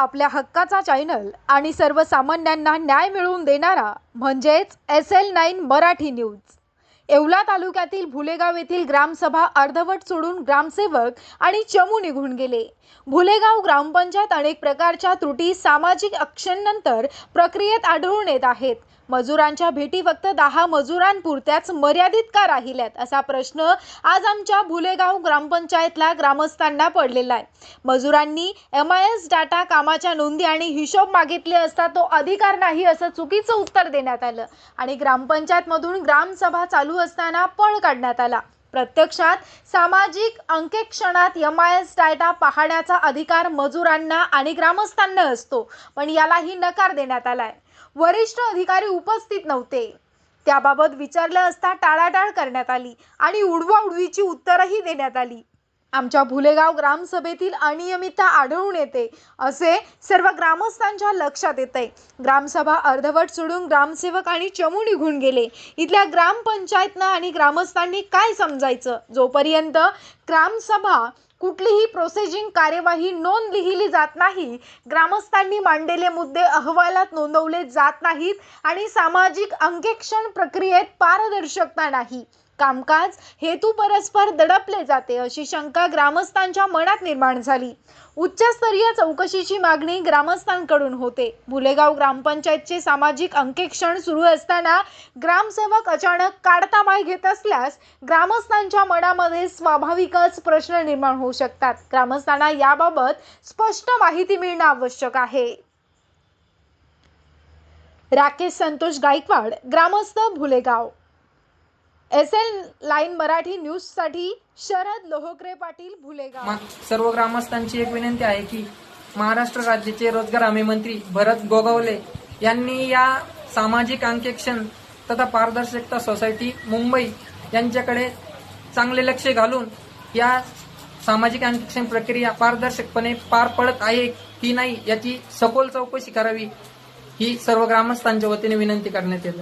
आपल्या हक्काचा चॅनल आणि सर्वसामान्यांना न्याय मिळवून देणारा म्हणजेच S L nine Marathi news. Yeola तालुक्यातील भुलेगाव येथील ग्रामसभा अर्धवट सोडून ग्रामसेवक आणि चमू निघून गेले. भुलेगाव ग्रामपंचायत अनेक प्रकारच्या त्रुटी सामाजिक अक्षांनंतर प्रक्रियेत आढळून येत आहेत. मजुरांच्या भेटी फक्त दहा मजुरांपुरत्याच मर्यादित का राहिल्यात? असा प्रश्न आज आमच्या भुलेगाव ग्रामपंचायतला ग्रामस्थांना पडलेला आहे. मजुरांनी एम आय एस डाटा कामाच्या नोंदी आणि हिशोब मागितले असता तो अधिकार नाही असं चुकीचं उत्तर देण्यात आलं. आणि ग्रामपंचायतमधून ग्रामसभा चालू असताना पळ काढण्यात आला. प्रत्यक्षात सामाजिक अंकेक्षणात एम आय एस डाटा पाहण्याचा अधिकार मजुरांना आणि ग्रामस्थांना असतो पण यालाही नकार देण्यात आलाय. वरिष्ठ अधिकारी उपस्थित नव्हते. त्याबाबत विचारलं असता टाळाटाळ करण्यात आली आणि उडवाउडवीची उत्तरही देण्यात आली. आमच्या भुलेगाव ग्रामसभेतील अनियमितता आढळून येते असे सर्व ग्रामस्थांच्या लक्षात येते ग्रामसभा अर्धवट सोडून ग्रामसेवक आणि चमू निघून गेले. इथल्या ग्रामपंचायतनं आणि ग्रामस्थांनी काय समजायचं? जोपर्यंत ग्रामसभा कुठलीही प्रोसेसिंग कार्यवाही नोंद लिहिली जात नाही ग्रामस्थांनी मांडलेले मुद्दे अहवालात नोंदवले जात नाहीत आणि सामाजिक अंकेक्षण प्रक्रियेत पारदर्शकता नाही. कामकाज हेतू परस्पर दडपले जाते अशी शंका ग्रामस्थांच्या मनात निर्माण झाली. उच्चस्तरीय चौकशीची मागणी ग्रामस्थांकडून होते. भुलेगाव ग्रामपंचायतचे सामाजिक अंकेक्षण सुरू असताना ग्रामसेवक अचानक काढता माय घेत असल्यास ग्रामस्थांच्या मनामध्ये स्वाभाविकच प्रश्न निर्माण होऊ शकतात. ग्रामस्थांना याबाबत स्पष्ट माहिती मिळणं आवश्यक आहे. राकेश संतोष गायकवाड ग्रामस्थ Bhulegaon. S L line Marathi न्यूजसाठी शरद लोहोकरे पाटील भुलेगाव. सर्व ग्रामस्थांची एक विनंती आहे की महाराष्ट्र राज्याचे रोजगार हमी मंत्री भरत गोगावले यांनी या सामाजिक अंकेक्षण तथा पारदर्शकता सोसायटी मुंबई यांच्याकडे चांगले लक्ष घालून या सामाजिक अंकेक्षण प्रक्रिया पारदर्शकपणे पार पडत आहे की नाही याची सखोल चौकशी करावी ही सर्व ग्रामस्थांच्या वतीने विनंती करण्यात येते.